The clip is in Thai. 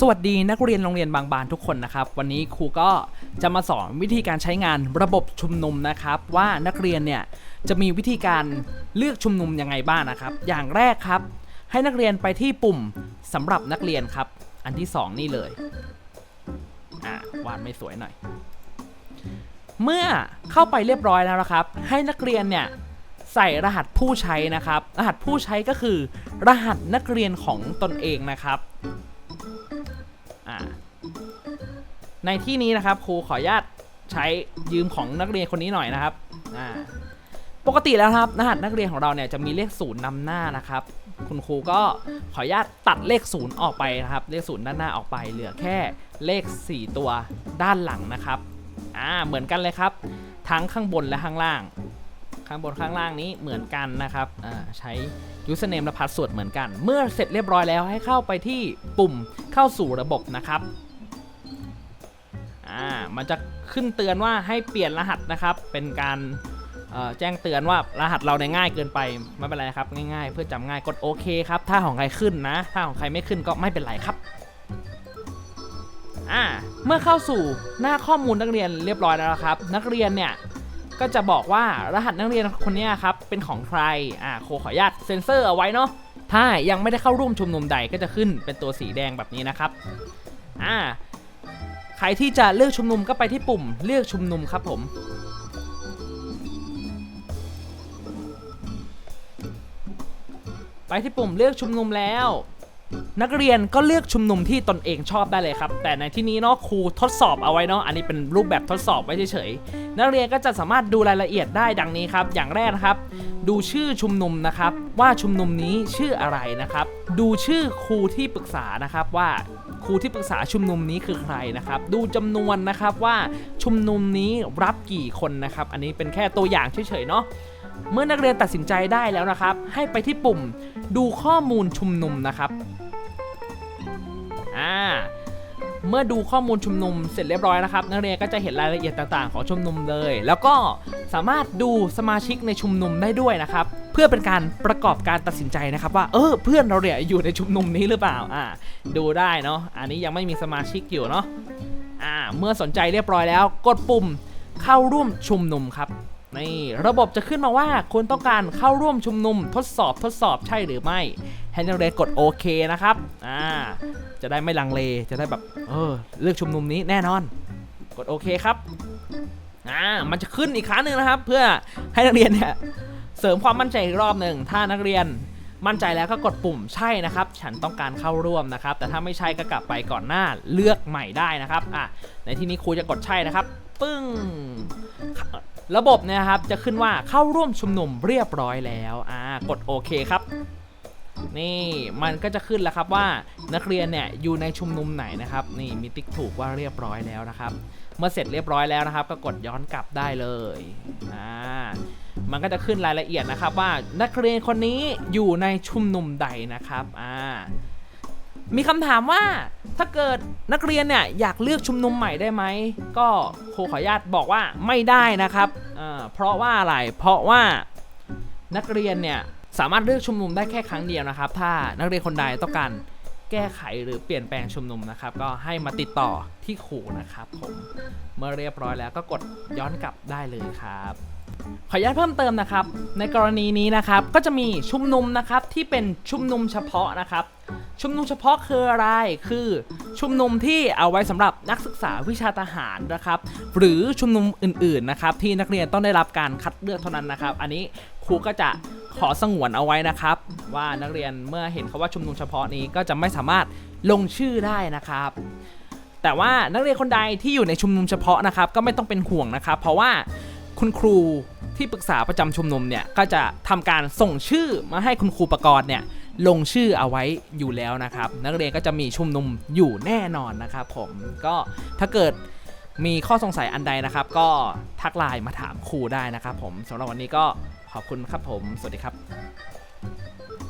สวัสดีนักเรียนโรงเรียนบางบานทุกคนนะครับ วันนี้ครูก็จะมาสอนวิธีการใช้งานระบบชุมนุมนะครับ ว่านักเรียนเนี่ยจะมีวิธีการเลือกชุมนุมยังไงบ้างนะครับ อย่างแรกครับ ให้นักเรียนไปที่ปุ่มสำหรับนักเรียนครับ อันที่สองนี่เลยอ่าวาดไม่สวยหน่อย เมื่อเข้าไปเรียบร้อยแล้วนะครับ ให้นักเรียนเนี่ยใส่รหัสผู้ใช้นะครับ รหัสผู้ใช้ก็คือ รหัสนักเรียนของตนเองนะครับ ในที่นี้นะครับครูขออนุญาตใช้ยืมของนักเรียนคนนี้หน่อยนะครับอ่าปกติแล้วครับรหัสนักเรียนของเราเนี่ยจะมีเลขศูนย์นำหน้านะครับ คุณครูก็ขออนุญาตตัดเลขศูนย์ออกไปนะครับ เลขศูนย์ด้านหน้าออกไป เหลือแค่เลข 4 ตัวด้านหลังนะครับอ่าเหมือนกันเลยครับ ทั้งข้างบนและข้างล่าง ข้างบนข้างล่างนี้เหมือนกันนะครับอ่าใช้ username และ password เหมือนกัน เมื่อเสร็จเรียบร้อยแล้วให้เข้าไปที่ปุ่มเข้าสู่ระบบนะครับ อ่ามันจะขึ้นเตือนว่าให้เปลี่ยนรหัสนะครับ เป็นการแจ้งเตือนว่ารหัสเราเนี่ยง่ายเกินไปไม่เป็นไรครับ ง่ายๆ เพื่อจำง่ายกดโอเคครับ ถ้าของใครขึ้นนะ ถ้าของใครไม่ขึ้นก็ไม่เป็นไรครับอ่าเมื่อเข้าสู่หน้าข้อมูลนักเรียนเรียบร้อยแล้วครับ นักเรียนเนี่ยก็จะบอกว่ารหัสนักเรียนคนนี้ครับเป็นของใครอ่าโคขออนุญาตเซ็นเซอร์เอาไว้เนาะถ้ายังไม่ได้เข้าร่วมชุมนุมใดก็จะขึ้นเป็นตัวสีแดงแบบนี้นะครับอ่า ใครที่จะเลือกชุมนุมก็ไปที่ปุ่มเลือกชุมนุมครับผมไปที่ปุ่มเลือกชุมนุมแล้ว นักเรียนก็เลือกชุมนุมที่ตนเองชอบได้เลยครับ แต่ในที่นี้เนาะครูทดสอบเอาไว้เนาะอันนี้เป็นรูปแบบทดสอบไว้เฉยๆนักเรียนก็จะสามารถดูรายละเอียดได้ดังนี้ครับ อย่างแรกนะครับ ดูชื่อชุมนุมนะครับ ว่าชุมนุมนี้ชื่ออะไรนะครับ ดูชื่อครูที่ปรึกษานะครับว่า ครูที่ปรึกษาชุมนุมนี้คือใครนะครับ ดูจำนวนนะครับว่าชุมนุมนี้รับกี่คนนะครับ อันนี้เป็นแค่ตัวอย่างเฉยๆเนาะเมื่อนักเรียนตัดสินใจได้แล้วนะครับ ให้ไปที่ปุ่มดูข้อมูลชุมนุมนะครับอ่าเมื่อดูข้อมูลชุมนุมเสร็จเรียบร้อยนะครับ นักเรียนก็จะเห็นรายละเอียดต่างๆ ของชุมนุมเลย แล้วก็สามารถดูสมาชิกในชุมนุมได้ด้วยนะครับ พื่อเป็นการประกอบการตัดสินใจนะครับว่าเออเพื่อนเราเนี่ยอยู่ในชุมนุมนี้หรือเปล่าอ่าดูได้เนาะอันนี้ยังไม่มีสมาชิกอยู่เนาะอ่าเมื่อสนใจเรียบร้อยแล้ว กดปุ่มเข้าร่วมชุมนุมครับนี่ระบบจะขึ้นมาว่าคุณต้องการเข้าร่วมชุมนุมทดสอบทดสอบใช่หรือไม่ให้นักเรียนกดโอเคนะครับอ่าจะได้ไม่ลังเลจะได้แบบเออเลือกชุมนุมนี้แน่นอน กดโอเคครับอ่ามันจะขึ้นอีกครั้งหนึ่งนะครับ เพื่อให้นักเรียนเนี่ย เสริมความมั่นใจอีกรอบหนึ่งถ้านักเรียนมั่นใจแล้วก็กดปุ่มใช่นะครับ ฉันต้องการเข้าร่วมนะครับ แต่ถ้าไม่ใช่ก็กลับไปก่อนหน้าเลือกใหม่ได้นะครับอะในที่นี้ครูจะกดใช่นะครับ ปึ้งระบบเนี่ยครับจะขึ้นว่าเข้าร่วมชุมนุมเรียบร้อยแล้วอ่ากดโอเคครับ นี่มันก็จะขึ้นแล้วครับว่านักเรียนเนี่ยอยู่ในชุมนุมไหนนะครับ นี่มีติ๊กถูกว่าเรียบร้อยแล้วนะครับ เมื่อเสร็จเรียบร้อยแล้วนะครับ ก็กดย้อนกลับได้เลยอ่า มันก็จะขึ้นรายละเอียดนะครับว่านักเรียนคนนี้อยู่ในชุมนุมใดนะครับอ่ามีคำถามว่าถ้าเกิดนักเรียนเนี่ยอยากเลือกชุมนุมใหม่ได้ไหม ก็ครูขออนุญาตบอกว่าไม่ได้นะครับอ่าเพราะว่าอะไร เพราะว่านักเรียนเนี่ยสามารถเลือกชุมนุมได้แค่ครั้งเดียวนะครับ ถ้านักเรียนคนใดต้องการแก้ไขหรือเปลี่ยนแปลงชุมนุมนะครับ ก็ให้มาติดต่อที่ครูนะครับผมเมื่อเรียบร้อยแล้วก็กดย้อนกลับได้เลยครับ ขออนุญาตเพิ่มเติมนะครับ ในกรณีนี้นะครับก็จะมีชุมนุมนะครับที่เป็นชุมนุมเฉพาะนะครับ ชุมนุมเฉพาะคืออะไรคือชุมนุมที่เอาไว้สำหรับนักศึกษาวิชาทหารนะครับ หรือชุมนุมอื่นๆนะครับ ที่นักเรียนต้องได้รับการคัดเลือกเท่านั้นนะครับ อันนี้ครูก็จะขอสงวนเอาไว้นะครับ ว่านักเรียนเมื่อเห็นคาว่าชุมนุมเฉพาะนี้ก็จะไม่สามารถลงชื่อได้นะครับแต่ว่านักเรียนคนใดที่อยู่ในชุมนุมเฉพาะนะครับ ก็ไม่ต้องเป็นห่วงนะครับ เพราะว่าคุณครู ที่ปรึกษาประจำชมรมเนี่ยก็จะทำการส่งชื่อมาให้คุณครูประกรณ์เนี่ยลงชื่อเอาไว้อยู่แล้วนะครับ นักเรียนก็จะมีชุมนุมอยู่แน่นอนนะครับผมก็ถ้าเกิดมีข้อสงสัยอันใดนะครับ ก็ทักไลน์มาถามครูได้นะครับผมสำหรับวันนี้ก็ขอบคุณครับผม สวัสดีครับ